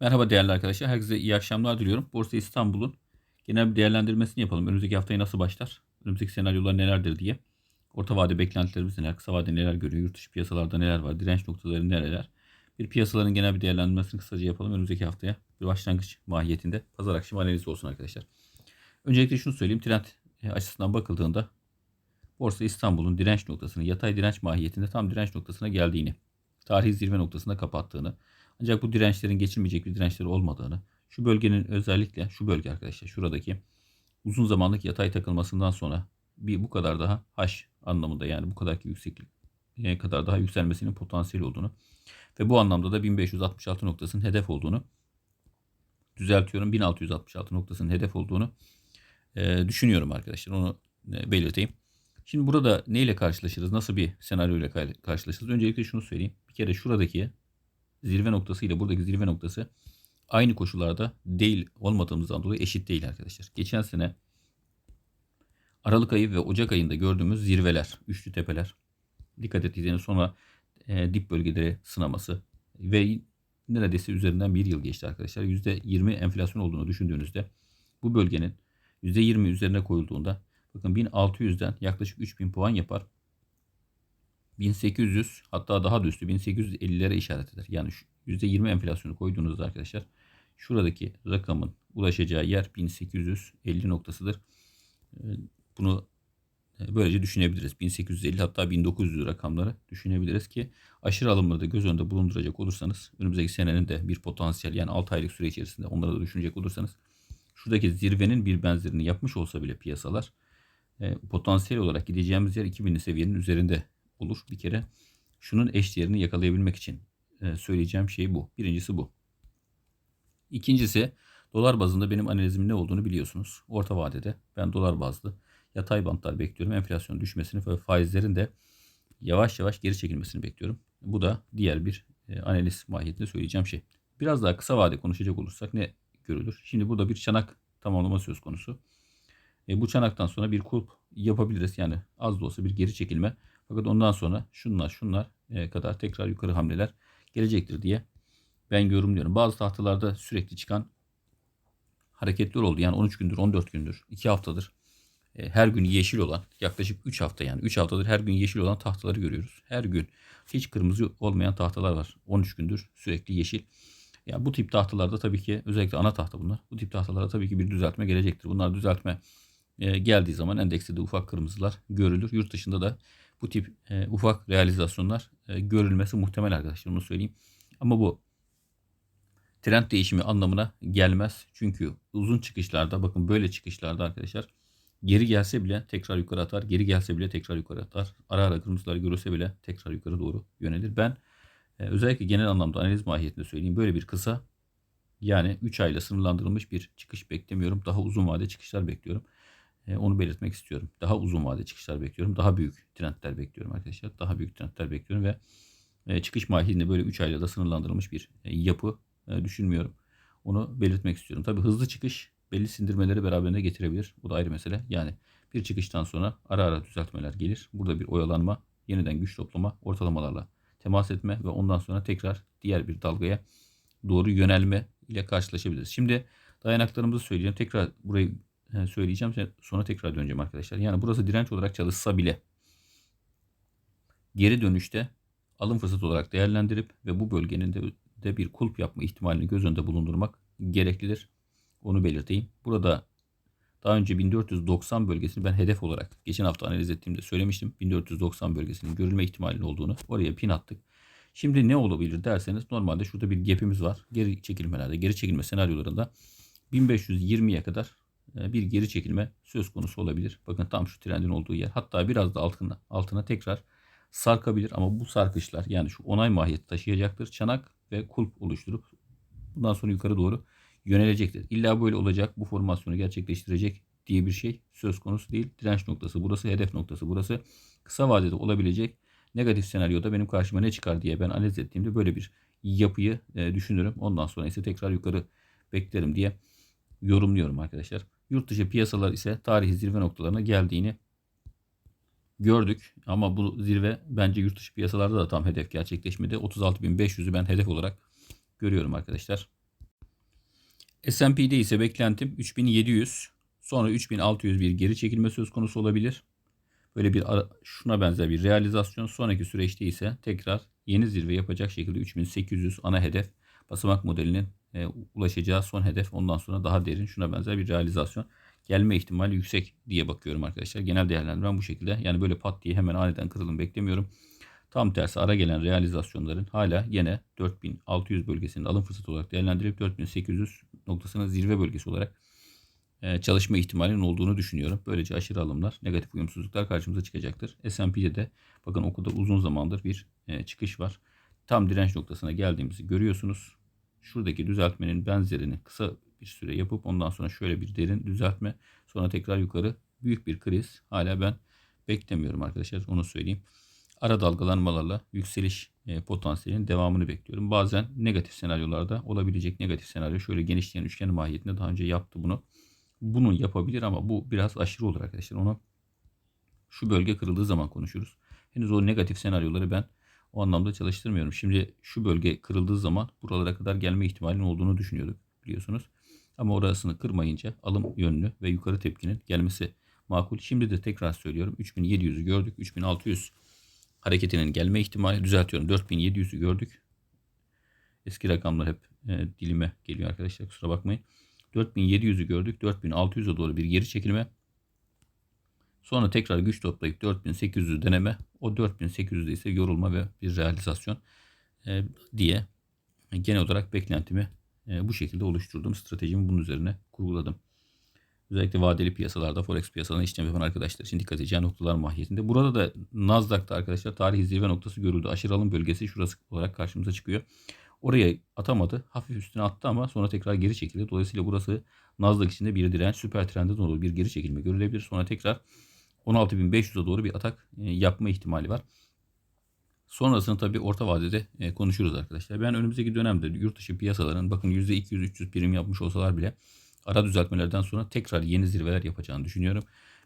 Merhaba değerli arkadaşlar. Herkese iyi akşamlar diliyorum. Borsa İstanbul'un genel bir değerlendirmesini yapalım. Önümüzdeki haftaya nasıl başlar? Önümüzdeki senaryolar nelerdir diye. Orta vade beklentilerimiz neler? Kısa vade neler görüyor? Yurt dışı piyasalarda neler var? Direnç noktaları nereler? Bir piyasaların genel bir değerlendirmesini kısaca yapalım. Önümüzdeki haftaya bir başlangıç mahiyetinde pazar akşamı analizi olsun arkadaşlar. Öncelikle şunu söyleyeyim. Trend açısından bakıldığında Borsa İstanbul'un direnç noktasını yatay direnç mahiyetinde tam direnç noktasına geldiğini, tarihi zirve noktasında kapattığını, ancak bu dirençlerin geçilmeyecek bir dirençleri olmadığını, şu bölgenin özellikle şu bölge arkadaşlar şuradaki uzun zamanlık yatay takılmasından sonra bir bu kadar daha haş anlamında yani bu kadarki yükseklik e, kadar daha yükselmesinin potansiyeli olduğunu ve bu anlamda da 1566 noktasının hedef olduğunu düzeltiyorum 1666 noktasının hedef olduğunu e, düşünüyorum arkadaşlar onu e, belirteyim. Şimdi burada neyle karşılaşırız? Nasıl bir senaryo ile karşılaşırız? Öncelikle şunu söyleyeyim. Bir kere şuradaki zirve noktası ile buradaki zirve noktası aynı koşullarda değil olmadığımızdan dolayı eşit değil arkadaşlar. Geçen sene Aralık ayı ve Ocak ayında gördüğümüz zirveler, üçlü tepeler, dikkat ettiğiniz sonra e, dip bölgeleri sınaması ve neredeyse üzerinden bir yıl geçti arkadaşlar. %20 enflasyon olduğunu düşündüğünüzde bu bölgenin %20 üzerine koyulduğunda bakın 1600'den yaklaşık 3000 puan yapar. 1800 hatta daha da üstü 1850'lere işaret eder. Yani %20 enflasyonu koyduğunuzda arkadaşlar şuradaki rakamın ulaşacağı yer 1850 noktasıdır. Ee, bunu e, böylece düşünebiliriz. 1850 hatta 1900 rakamları düşünebiliriz ki aşırı alımları da göz önünde bulunduracak olursanız önümüzdeki senenin de bir potansiyel yani 6 aylık süre içerisinde onları da düşünecek olursanız şuradaki zirvenin bir benzerini yapmış olsa bile piyasalar e, potansiyel olarak gideceğimiz yer 2000'li seviyenin üzerinde olur. Bir kere şunun eşdeğerini yakalayabilmek için e, söyleyeceğim şey bu. Birincisi bu. İkincisi dolar bazında benim analizimin ne olduğunu biliyorsunuz. Orta vadede ben dolar bazlı yatay bantlar bekliyorum. Enflasyon düşmesini ve faizlerin de yavaş yavaş geri çekilmesini bekliyorum. Bu da diğer bir e, analiz mahiyetinde söyleyeceğim şey. Biraz daha kısa vade konuşacak olursak ne görülür? Şimdi burada bir çanak tamamlama söz konusu. E, bu çanaktan sonra bir kulp yapabiliriz. Yani az da olsa bir geri çekilme fakat ondan sonra şunlar şunlar e, kadar tekrar yukarı hamleler gelecektir diye ben yorumluyorum. Bazı tahtalarda sürekli çıkan hareketler oldu. Yani 13 gündür, 14 gündür, 2 haftadır e, her gün yeşil olan yaklaşık 3 hafta yani 3 haftadır her gün yeşil olan tahtaları görüyoruz. Her gün hiç kırmızı olmayan tahtalar var. 13 gündür sürekli yeşil. Yani bu tip tahtalarda tabii ki özellikle ana tahta bunlar. Bu tip tahtalarda tabii ki bir düzeltme gelecektir. Bunlar düzeltme e, geldiği zaman endekste de ufak kırmızılar görülür. Yurt dışında da bu tip e, ufak realizasyonlar e, görülmesi muhtemel arkadaşlar onu söyleyeyim. Ama bu trend değişimi anlamına gelmez. Çünkü uzun çıkışlarda bakın böyle çıkışlarda arkadaşlar geri gelse bile tekrar yukarı atar. Geri gelse bile tekrar yukarı atar. Ara ara kırmızılar görülse bile tekrar yukarı doğru yönelir. Ben özellikle genel anlamda analiz mahiyetinde söyleyeyim. Böyle bir kısa yani 3 ayla sınırlandırılmış bir çıkış beklemiyorum. Daha uzun vade çıkışlar bekliyorum. E, onu belirtmek istiyorum. Daha uzun vade çıkışlar bekliyorum. Daha büyük trendler bekliyorum arkadaşlar. Daha büyük trendler bekliyorum ve e, çıkış mahiyetinde böyle 3 ayla da sınırlandırılmış bir e, yapı düşünmüyorum. Onu belirtmek istiyorum. Tabii hızlı çıkış belli sindirmeleri beraberinde getirebilir. Bu da ayrı mesele. Yani bir çıkıştan sonra ara ara düzeltmeler gelir. Burada bir oyalanma, yeniden güç toplama, ortalamalarla temas etme ve ondan sonra tekrar diğer bir dalgaya doğru yönelme ile karşılaşabiliriz. Şimdi dayanaklarımızı söyleyeceğim. Tekrar burayı söyleyeceğim. Sonra tekrar döneceğim arkadaşlar. Yani burası direnç olarak çalışsa bile geri dönüşte alım fırsatı olarak değerlendirip ve bu bölgenin de, de bir kulp yapma ihtimalini göz önünde bulundurmak gereklidir. Onu belirteyim. Burada daha önce 1490 bölgesini ben hedef olarak geçen hafta analiz ettiğimde söylemiştim. 1490 bölgesinin görülme ihtimalinin olduğunu oraya pin attık. Şimdi ne olabilir derseniz normalde şurada bir gap'imiz var. Geri çekilmelerde, geri çekilme senaryolarında 1520'ye kadar bir geri çekilme söz konusu olabilir. Bakın tam şu trendin olduğu yer. Hatta biraz da altına, altına tekrar sarkabilir ama bu sarkışlar yani şu onay mahiyeti taşıyacaktır. Çanak ve kulp oluşturup bundan sonra yukarı doğru yönelecektir. İlla böyle olacak bu formasyonu gerçekleştirecek diye bir şey söz konusu değil. Direnç noktası burası, hedef noktası burası. Kısa vadede olabilecek negatif senaryoda benim karşıma ne çıkar diye ben analiz ettiğimde böyle bir yapıyı e, düşünürüm. Ondan sonra ise tekrar yukarı beklerim diye yorumluyorum arkadaşlar. Yurt dışı piyasalar ise tarihi zirve noktalarına geldiğini gördük. Ama bu zirve bence yurt dışı piyasalarda da tam hedef gerçekleşmedi. 36.500'ü ben hedef olarak görüyorum arkadaşlar. S&P'de ise beklentim 3700 sonra 3600 bir geri çekilme söz konusu olabilir. Böyle bir ara- şuna benzer bir realizasyon sonraki süreçte ise tekrar yeni zirve yapacak şekilde 3800 ana hedef basamak modelinin e, ulaşacağı son hedef ondan sonra daha derin şuna benzer bir realizasyon gelme ihtimali yüksek diye bakıyorum arkadaşlar. Genel değerlendirmem bu şekilde. Yani böyle pat diye hemen aniden kırılım beklemiyorum. Tam tersi ara gelen realizasyonların hala yine 4600 bölgesinde alım fırsatı olarak değerlendirilip 4800 noktasının zirve bölgesi olarak e, çalışma ihtimalinin olduğunu düşünüyorum. Böylece aşırı alımlar, negatif uyumsuzluklar karşımıza çıkacaktır. S&P'de de bakın o kadar uzun zamandır bir e, çıkış var. Tam direnç noktasına geldiğimizi görüyorsunuz. Şuradaki düzeltmenin benzerini kısa bir süre yapıp ondan sonra şöyle bir derin düzeltme sonra tekrar yukarı büyük bir kriz hala ben beklemiyorum arkadaşlar onu söyleyeyim. Ara dalgalanmalarla yükseliş e, potansiyelinin devamını bekliyorum. Bazen negatif senaryolarda olabilecek negatif senaryo şöyle genişleyen üçgen mahiyetinde daha önce yaptı bunu. Bunu yapabilir ama bu biraz aşırı olur arkadaşlar. Onu şu bölge kırıldığı zaman konuşuruz. Henüz o negatif senaryoları ben o anlamda çalıştırmıyorum. Şimdi şu bölge kırıldığı zaman buralara kadar gelme ihtimalinin olduğunu düşünüyorduk biliyorsunuz. Ama orasını kırmayınca alım yönlü ve yukarı tepkinin gelmesi makul. Şimdi de tekrar söylüyorum 3700'ü gördük. 3600 hareketinin gelme ihtimali düzeltiyorum. 4700'ü gördük. Eski rakamlar hep e, dilime geliyor arkadaşlar kusura bakmayın. 4700'ü gördük. 4600'e doğru bir geri çekilme. Sonra tekrar güç toplayıp 4800'ü deneme. O 4800'de ise yorulma ve bir realizasyon e, diye genel olarak beklentimi e, bu şekilde oluşturdum. Stratejimi bunun üzerine kurguladım. Özellikle vadeli piyasalarda, forex piyasalarında işlem yapan arkadaşlar için dikkat edeceği noktalar mahiyetinde. Burada da Nasdaq'ta arkadaşlar tarihi zirve noktası görüldü. Aşırı alım bölgesi şurası olarak karşımıza çıkıyor. Oraya atamadı. Hafif üstüne attı ama sonra tekrar geri çekildi. Dolayısıyla burası Nasdaq içinde bir direnç. Süper trende doğru bir geri çekilme görülebilir. Sonra tekrar 16.500'e doğru bir atak e, yapma ihtimali var. Sonrasını tabii orta vadede e, konuşuruz arkadaşlar. Ben önümüzdeki dönemde yurt dışı piyasaların bakın %200-300 prim yapmış olsalar bile ara düzeltmelerden sonra tekrar yeni zirveler yapacağını düşünüyorum.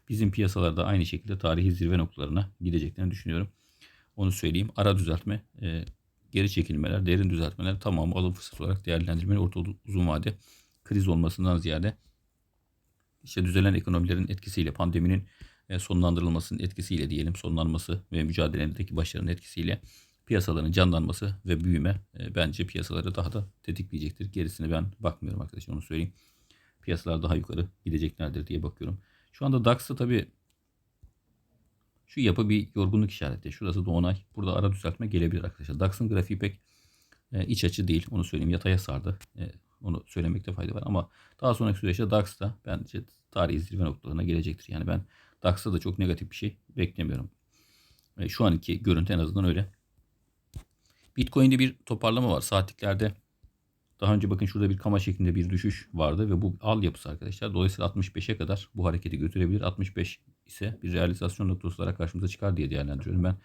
Bizim piyasalarda aynı şekilde tarihi zirve noktalarına gideceklerini düşünüyorum. Onu söyleyeyim. Ara düzeltme, e, geri çekilmeler, derin düzeltmeler tamamı alım fırsatı olarak değerlendirmeli orta uzun vade kriz olmasından ziyade işte düzelen ekonomilerin etkisiyle pandeminin sonlandırılmasının etkisiyle diyelim sonlanması ve mücadeledeki başarının etkisiyle piyasaların canlanması ve büyüme e, bence piyasaları daha da tetikleyecektir. Gerisine ben bakmıyorum arkadaşlar onu söyleyeyim. Piyasalar daha yukarı gideceklerdir diye bakıyorum. Şu anda DAX'ta tabii şu yapı bir yorgunluk işareti. Şurası Doğanay. Burada ara düzeltme gelebilir arkadaşlar. DAX'ın grafiği pek e, iç açı değil. Onu söyleyeyim. Yataya sardı. E, onu söylemekte fayda var. Ama daha sonraki süreçte DAX'ta bence tarihi zirve noktalarına gelecektir. Yani ben DAX'ta da çok negatif bir şey beklemiyorum. E, şu anki görüntü en azından öyle. Bitcoin'de bir toparlama var. Saatliklerde daha önce bakın şurada bir kama şeklinde bir düşüş vardı ve bu al yapısı arkadaşlar. Dolayısıyla 65'e kadar bu hareketi götürebilir. 65 ise bir realizasyon noktası olarak karşımıza çıkar diye değerlendiriyorum. Ben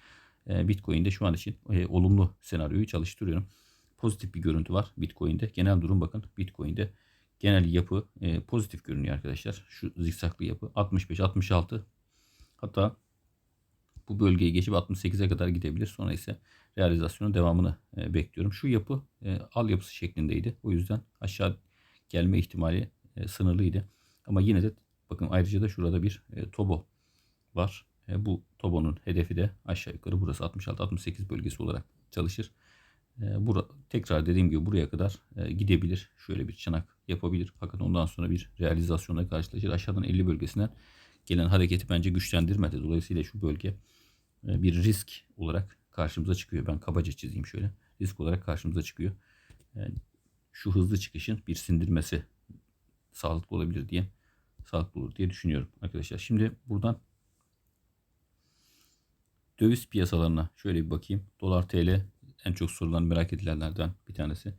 e, Bitcoin'de şu an için e, olumlu senaryoyu çalıştırıyorum. Pozitif bir görüntü var Bitcoin'de. Genel durum bakın Bitcoin'de genel yapı e, pozitif görünüyor arkadaşlar. Şu zikzaklı yapı 65 66 hatta bu bölgeyi geçip 68'e kadar gidebilir. Sonra ise realizasyonun devamını e, bekliyorum. Şu yapı e, al yapısı şeklindeydi. O yüzden aşağı gelme ihtimali e, sınırlıydı. Ama yine de bakın ayrıca da şurada bir e, tobo var. E, bu tobonun hedefi de aşağı yukarı burası 66-68 bölgesi olarak çalışır. E, bura, tekrar dediğim gibi buraya kadar e, gidebilir. Şöyle bir çanak yapabilir. Fakat ondan sonra bir realizasyonla karşılaşır. Aşağıdan 50 bölgesinden gelen hareketi bence güçlendirmedi. Dolayısıyla şu bölge e, bir risk olarak karşımıza çıkıyor. Ben kabaca çizeyim şöyle. Risk olarak karşımıza çıkıyor. Yani şu hızlı çıkışın bir sindirmesi sağlıklı olabilir diye sağlıklı olur diye düşünüyorum arkadaşlar. Şimdi buradan döviz piyasalarına şöyle bir bakayım. Dolar TL en çok sorulan merak edilenlerden bir tanesi.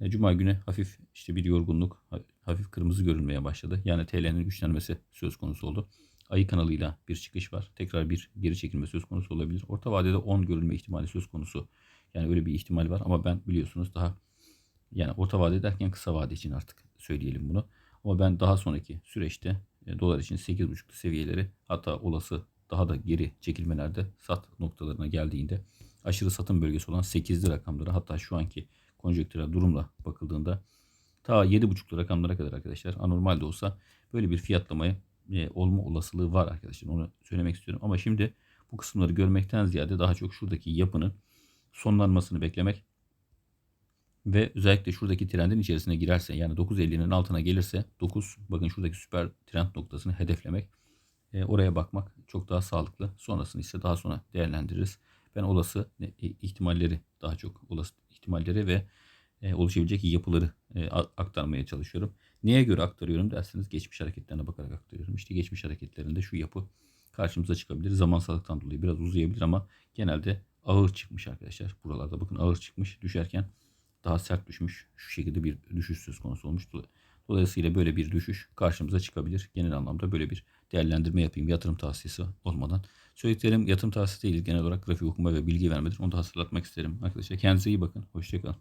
E, Cuma günü hafif işte bir yorgunluk, hafif kırmızı görünmeye başladı. Yani TL'nin güçlenmesi söz konusu oldu. Ayı kanalıyla bir çıkış var. Tekrar bir geri çekilme söz konusu olabilir. Orta vadede 10 görülme ihtimali söz konusu. Yani öyle bir ihtimal var ama ben biliyorsunuz daha yani orta vade derken kısa vade için artık söyleyelim bunu. Ama ben daha sonraki süreçte e, dolar için 8.5'lu seviyeleri hatta olası daha da geri çekilmelerde sat noktalarına geldiğinde aşırı satım bölgesi olan 8'li rakamları hatta şu anki konjonktürel durumla bakıldığında ta 7.5'lu rakamlara kadar arkadaşlar anormal de olsa böyle bir fiyatlamaya e, olma olasılığı var arkadaşlar. Onu söylemek istiyorum. Ama şimdi bu kısımları görmekten ziyade daha çok şuradaki yapının sonlanmasını beklemek ve özellikle şuradaki trendin içerisine girerse yani 9.50'nin altına gelirse 9 bakın şuradaki süper trend noktasını hedeflemek e, oraya bakmak çok daha sağlıklı. Sonrasını ise daha sonra değerlendiririz. Ben olası e, ihtimalleri daha çok olası ihtimalleri ve e, oluşabilecek yapıları e, aktarmaya çalışıyorum. Neye göre aktarıyorum derseniz geçmiş hareketlerine bakarak aktarıyorum. İşte geçmiş hareketlerinde şu yapı karşımıza çıkabilir. Zamansallıktan dolayı biraz uzayabilir ama genelde ağır çıkmış arkadaşlar. Buralarda bakın ağır çıkmış. Düşerken daha sert düşmüş. Şu şekilde bir düşüş söz konusu olmuş. Dol- Dolayısıyla böyle bir düşüş karşımıza çıkabilir. Genel anlamda böyle bir değerlendirme yapayım. Yatırım tavsiyesi olmadan. Söylediklerim yatırım tavsiyesi değil. Genel olarak grafik okuma ve bilgi vermedir. Onu da hatırlatmak isterim arkadaşlar. Kendinize iyi bakın. Hoşçakalın.